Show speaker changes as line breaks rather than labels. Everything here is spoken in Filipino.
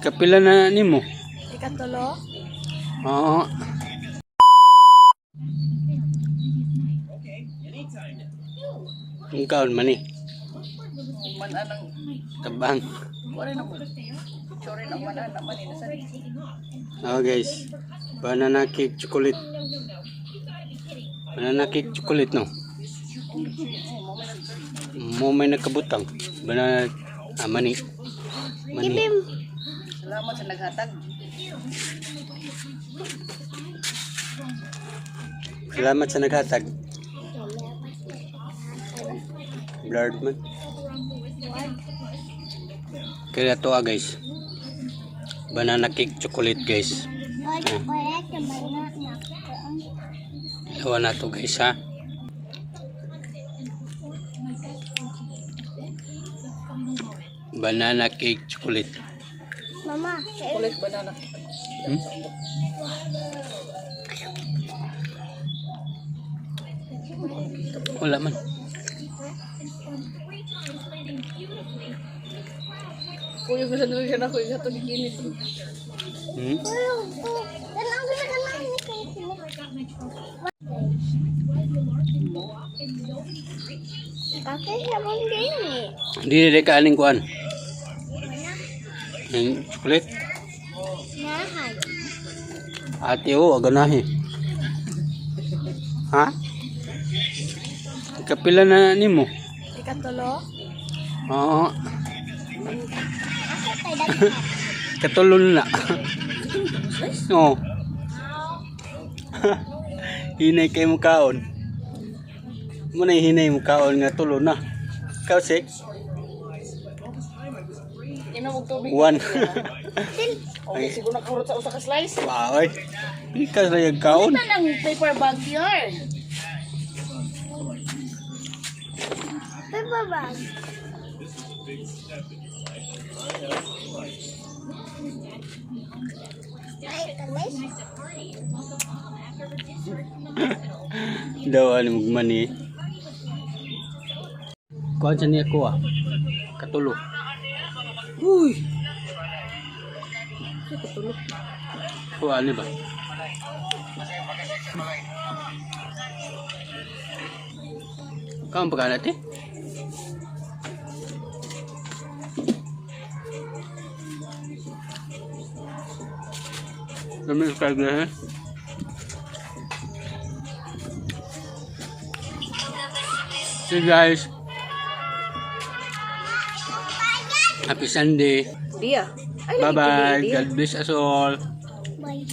Kapila na nimo.
Ikatulo?
Oo. Ang kaon man eh.
Man anang
Tabang.
wala na. Sorry na man ana man ina sa.
Oh guys. Banana cake chocolate. Banana cake chocolate no. Mo may nakabutang. Banana ah, mani. Mani.
Salamat sa naghatag.
Salamat sa naghatag. Blurred man. Kaya to ah guys. Banana cake chocolate guys. Iwa na to guys ha. Banana cake chocolate.
Mama,
Kulit banana.
Hmm? Wala man.
Kuya ko sa nung siya na kuya sa to giginit.
Hmm?
Kakay siya mong game eh.
Hindi na ka aning kuan. Yung chocolate.
Nahay.
Ate o, aganahe. Ha? Kapila na nimo.
Ikatulo?
Oo. Katulon na. Oo. hinay kay mo kaon. Muna hinay mo kaon nga tulo na. Ikaw six?
Ina og tubig.
One.
Okay, siguro nakurot sa usa ka slice.
Wow. Ikaw na yung kaon.
Ito ng paper bag yarn.
Paper bag.
Daw ano magmani. Kuan sa niya ko ah. Katulo.
Uy. Katulog.
Kuha ni ba? Kamu pagka natin? Dami sa kagaya eh. So guys, happy Sunday.
Dia. Ay,
Bye bye.
dia.
God bless us all.
Bye.